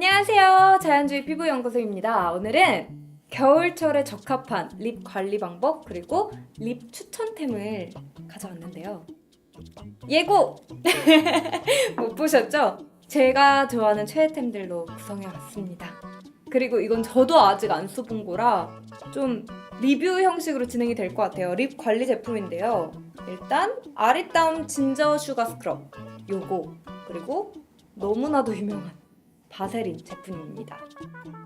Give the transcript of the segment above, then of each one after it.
안녕하세요. 자연주의 피부연구소입니다. 오늘은 겨울철에 적합한 립 관리 방법 그리고 립 추천템을 가져왔는데요. 예고! 못 보셨죠? 제가 좋아하는 최애템들로 구성해왔습니다. 그리고 이건 저도 아직 안 써본 거라 좀 리뷰 형식으로 진행이 될 것 같아요. 립 관리 제품인데요. 일단 아리따움 진저 슈가 스크럽 요거 그리고 너무나도 유명한 바세린 제품입니다.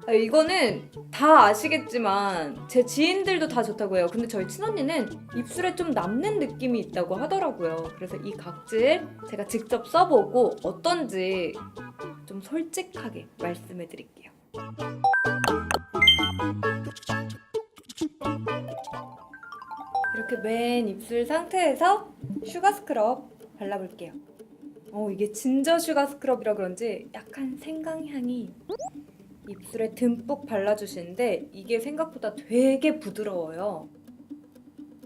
아, 이거는 다 아시겠지만 제 지인들도 다 좋다고 해요. 근데 저희 친언니는 입술에 좀 남는 느낌이 있다고 하더라고요. 그래서 이 각질 제가 직접 써보고 어떤지 좀 솔직하게 말씀해 드릴게요. 이렇게 맨 입술 상태에서 슈가 스크럽 발라볼게요. 어, 이게 진저 슈가 스크럽이라 그런지 약간 생강향이 입술에 듬뿍 발라주시는데 이게 생각보다 되게 부드러워요.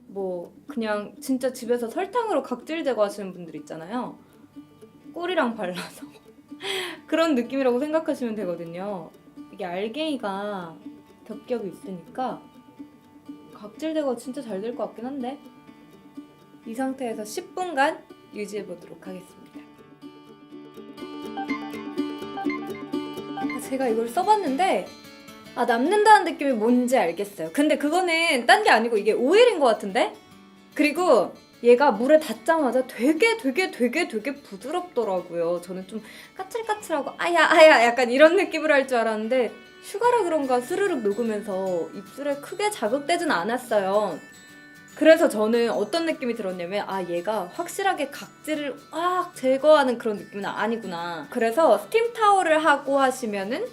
뭐 그냥 진짜 집에서 설탕으로 각질 제거 하시는 분들 있잖아요. 꿀이랑 발라서 그런 느낌이라고 생각하시면 되거든요. 이게 알갱이가 겹겹이 있으니까 각질 제거 진짜 잘 될 것 같긴 한데 이 상태에서 10분간 유지해 보도록 하겠습니다. 제가 이걸 써봤는데 아 남는다는 느낌이 뭔지 알겠어요. 근데 그거는 딴 게 아니고 이게 오일인 것 같은데? 그리고 얘가 물에 닿자마자 되게 되게 되게 되게 부드럽더라고요. 저는 좀 까칠까칠하고 아야 아야 약간 이런 느낌을 할 줄 알았는데 슈가라 그런가 스르륵 녹으면서 입술에 크게 자극되진 않았어요. 그래서 저는 어떤 느낌이 들었냐면 아 얘가 확실하게 각질을 확 제거하는 그런 느낌은 아니구나. 그래서 스팀 타월을 하고 하시면은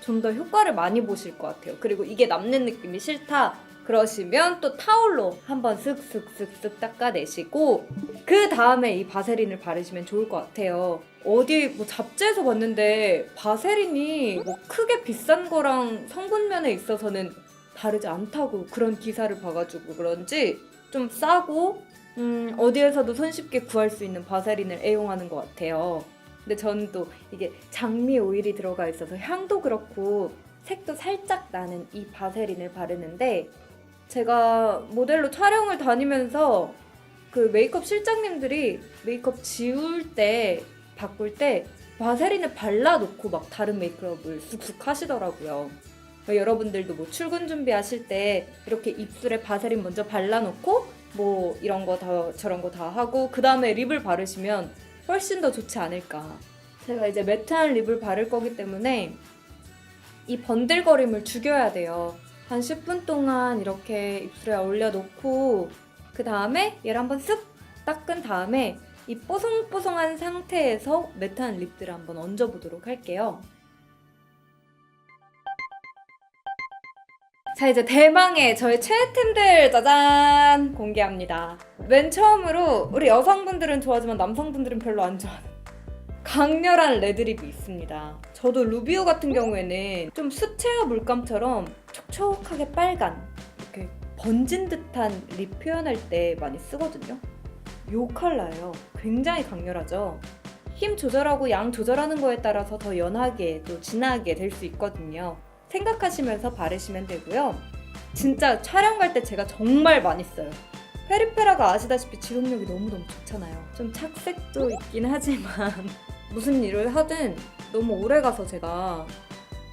좀 더 효과를 많이 보실 것 같아요. 그리고 이게 남는 느낌이 싫다. 그러시면 또 타올로 한번 슥슥슥슥 닦아내시고 그 다음에 이 바세린을 바르시면 좋을 것 같아요. 어디 뭐 잡지에서 봤는데 바세린이 뭐 크게 비싼 거랑 성분면에 있어서는 다르지 않다고 그런 기사를 봐가지고 그런지 좀 싸고 음, 어디에서도 손쉽게 구할 수 있는 바세린을 애용하는 것 같아요. 근데 저는 또 이게 장미 오일이 들어가 있어서 향도 그렇고 색도 살짝 나는 이 바세린을 바르는데 제가 모델로 촬영을 다니면서 그 메이크업 실장님들이 메이크업 지울 때 바꿀 때 바세린을 발라놓고 막 다른 메이크업을 쑥쑥 하시더라고요. 뭐 여러분들도 뭐 출근 준비하실 때 이렇게 입술에 바세린 먼저 발라놓고 뭐 이런 거 다 저런 거 다 하고 그 다음에 립을 바르시면 훨씬 더 좋지 않을까. 제가 이제 매트한 립을 바를 거기 때문에 이 번들거림을 죽여야 돼요. 한 10분 동안 이렇게 입술에 올려놓고 그 다음에 얘를 한번 쓱 닦은 다음에 이 뽀송뽀송한 상태에서 매트한 립들을 한번 얹어보도록 할게요. 자 이제 대망의 저의 최애템들 짜잔 공개합니다. 맨 처음으로 우리 여성분들은 좋아하지만 남성분들은 별로 안 좋아하는 강렬한 레드립이 있습니다. 저도 루비오 같은 경우에는 좀 수채화 물감처럼 촉촉하게 빨간 이렇게 번진 듯한 립 표현할 때 많이 쓰거든요. 요 컬러예요. 굉장히 강렬하죠. 힘 조절하고 양 조절하는 거에 따라서 더 연하게 또 진하게 될 수 있거든요. 생각하시면서 바르시면 되고요. 진짜 촬영 갈 때 제가 정말 많이 써요. 페리페라가 아시다시피 지속력이 너무너무 좋잖아요. 좀 착색도 있긴 하지만 무슨 일을 하든 너무 오래 가서 제가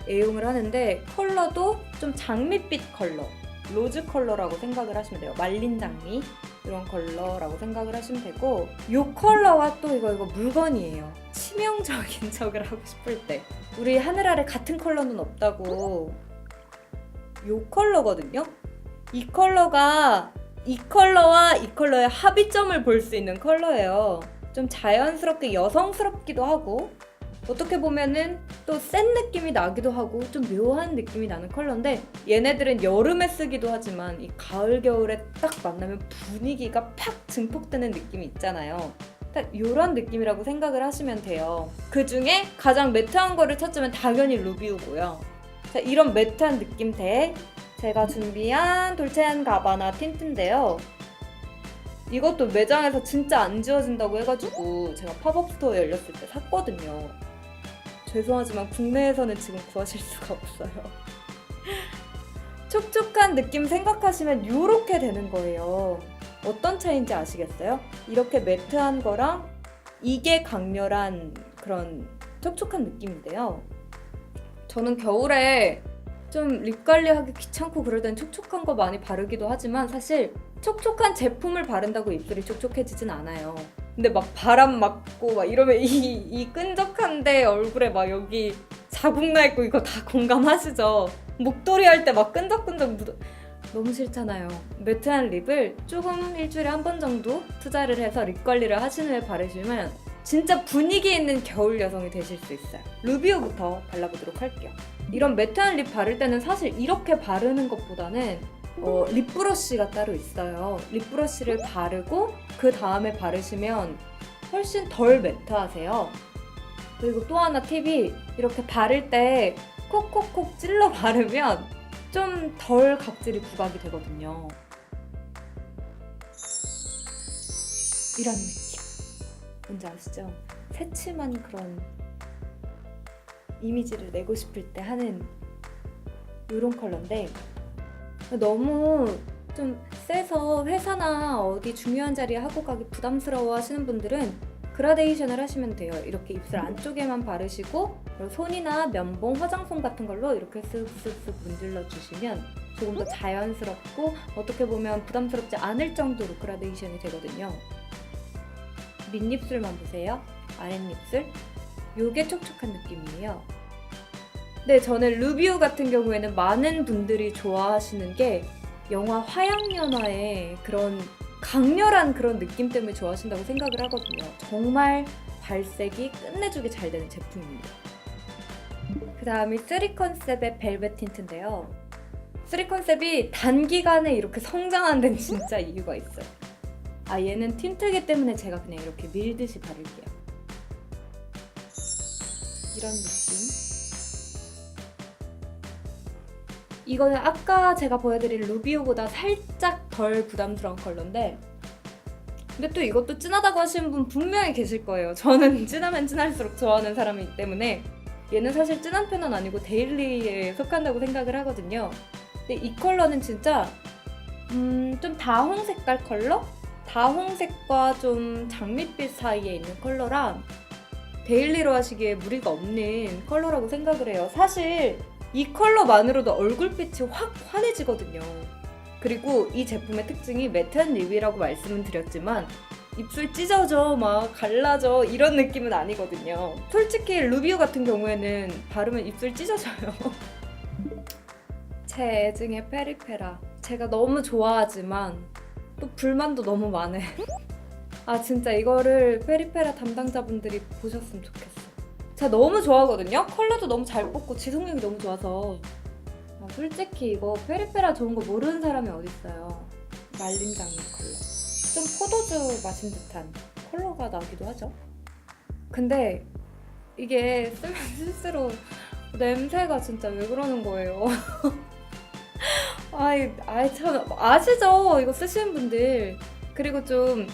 애용을 하는데 컬러도 좀 장밋빛 컬러, 로즈 컬러라고 생각을 하시면 돼요. 말린 장미 이런 컬러라고 생각을 하시면 되고 이 컬러와 또 이거 이거 물건이에요. 치명적인 척을 하고 싶을 때 우리 하늘 아래 같은 컬러는 없다고 이 컬러거든요. 이 컬러가 이 컬러와 이 컬러의 합의점을 볼 수 있는 컬러예요. 좀 자연스럽게 여성스럽기도 하고 어떻게 보면은 또 센 느낌이 나기도 하고 좀 묘한 느낌이 나는 컬러인데 얘네들은 여름에 쓰기도 하지만 이 가을 겨울에 딱 만나면 분위기가 팍 증폭되는 느낌이 있잖아요. 딱 이런 느낌이라고 생각을 하시면 돼요. 그 중에 가장 매트한 거를 찾으면 당연히 루비오고요. 자, 이런 매트한 느낌대 제가 준비한 돌체앤 가바나 틴트인데요. 이것도 매장에서 진짜 안 지워진다고 해가지고 제가 팝업 스토어 열렸을 때 샀거든요. 죄송하지만 국내에서는 지금 구하실 수가 없어요. 촉촉한 느낌 생각하시면 이렇게 되는 거예요. 어떤 차이인지 아시겠어요? 이렇게 매트한 거랑 이게 강렬한 그런 촉촉한 느낌인데요. 저는 겨울에 좀 립 관리하기 귀찮고 그럴 땐 촉촉한 거 많이 바르기도 하지만 사실 촉촉한 제품을 바른다고 입술이 촉촉해지진 않아요. 근데 막 바람 맞고 막 이러면 이, 이 끈적한데 얼굴에 막 여기 자국 나 있고 이거 다 공감하시죠? 목도리 할 때 막 끈적끈적 너무 싫잖아요. 매트한 립을 조금 일주일에 한 번 정도 투자를 해서 립 관리를 하신 후에 바르시면 진짜 분위기 있는 겨울 여성이 되실 수 있어요. 루비오부터 발라보도록 할게요. 이런 매트한 립 바를 때는 사실 이렇게 바르는 것보다는 어, 립브러쉬가 따로 있어요. 립브러쉬를 바르고 그 다음에 바르시면 훨씬 덜 매트하세요. 그리고 또 하나 팁이 이렇게 바를 때 콕콕콕 찔러 바르면 좀 덜 각질이 부각이 되거든요. 이런 느낌. 뭔지 아시죠? 새침한 그런 이미지를 내고 싶을 때 하는 이런 컬러인데 너무 좀 세서 회사나 어디 중요한 자리에 하고 가기 부담스러워 하시는 분들은 그라데이션을 하시면 돼요. 이렇게 입술 안쪽에만 바르시고 손이나 면봉, 화장솜 같은 걸로 이렇게 쓱쓱쓱 문질러 주시면 조금 더 자연스럽고 어떻게 보면 부담스럽지 않을 정도로 그라데이션이 되거든요. 밑입술만 보세요. 아랫입술. 요게 촉촉한 느낌이에요. 네, 저는 루비오 같은 경우에는 많은 분들이 좋아하시는 게 영화 화양연화의 그런 강렬한 그런 느낌 때문에 좋아하신다고 생각을 하거든요. 정말 발색이 끝내주게 잘 되는 제품입니다. 그 다음이 3 컨셉의 벨벳 틴트인데요. 3 컨셉이 단기간에 이렇게 성장한 데는 진짜 이유가 있어요. 아, 얘는 틴트기 때문에 제가 그냥 이렇게 밀듯이 바를게요. 이런 느낌. 이거는 아까 제가 보여드린 루비오보다 살짝 덜 부담스러운 컬러인데 근데 또 이것도 진하다고 하시는 분 분명히 계실 거예요. 저는 진하면 진할수록 좋아하는 사람이기 때문에 얘는 사실 진한 편은 아니고 데일리에 속한다고 생각을 하거든요. 근데 이 컬러는 진짜 음, 좀 다홍 색깔 컬러? 다홍색과 좀 장밋빛 사이에 있는 컬러랑 데일리로 하시기에 무리가 없는 컬러라고 생각을 해요. 사실 이 컬러만으로도 얼굴빛이 확 환해지거든요. 그리고 이 제품의 특징이 매트한 립이라고 말씀은 드렸지만 입술 찢어져 막 갈라져 이런 느낌은 아니거든요. 솔직히 루비오 같은 경우에는 바르면 입술 찢어져요. 제 애증의 페리페라 제가 너무 좋아하지만 또 불만도 너무 많아요. 아 진짜 이거를 페리페라 담당자분들이 보셨으면 좋겠어. 제가 너무 좋아하거든요. 컬러도 너무 잘 뽑고 지속력이 너무 좋아서 아, 솔직히 이거 페리페라 좋은 거 모르는 사람이 어딨어요. 말린 장미 컬러. 좀 포도주 마신 듯한 컬러가 나기도 하죠. 근데 이게 쓰면 쓸수록 냄새가 진짜 왜 그러는 거예요. 아이, 아이 참 아시죠? 이거 쓰시는 분들. 그리고 좀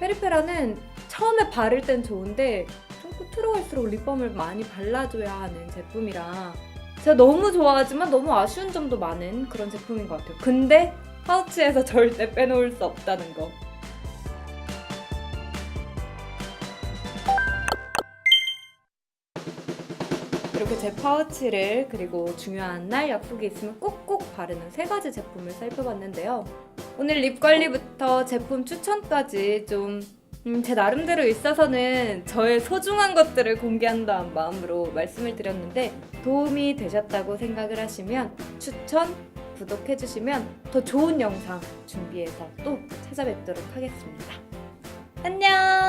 페리페라는 처음에 바를 땐 좋은데 좀 끝으로 갈수록 립밤을 많이 발라줘야 하는 제품이라 제가 너무 좋아하지만 너무 아쉬운 점도 많은 그런 제품인 것 같아요. 근데 파우치에서 절대 빼놓을 수 없다는 거. 이렇게 제 파우치를 그리고 중요한 날 약속이 있으면 꼭꼭 바르는 세 가지 제품을 살펴봤는데요. 오늘 립 관리부터 제품 추천까지 좀 음, 제 나름대로 있어서는 저의 소중한 것들을 공개한다는 마음으로 말씀을 드렸는데 도움이 되셨다고 생각을 하시면 추천, 구독해주시면 더 좋은 영상 준비해서 또 찾아뵙도록 하겠습니다. 안녕!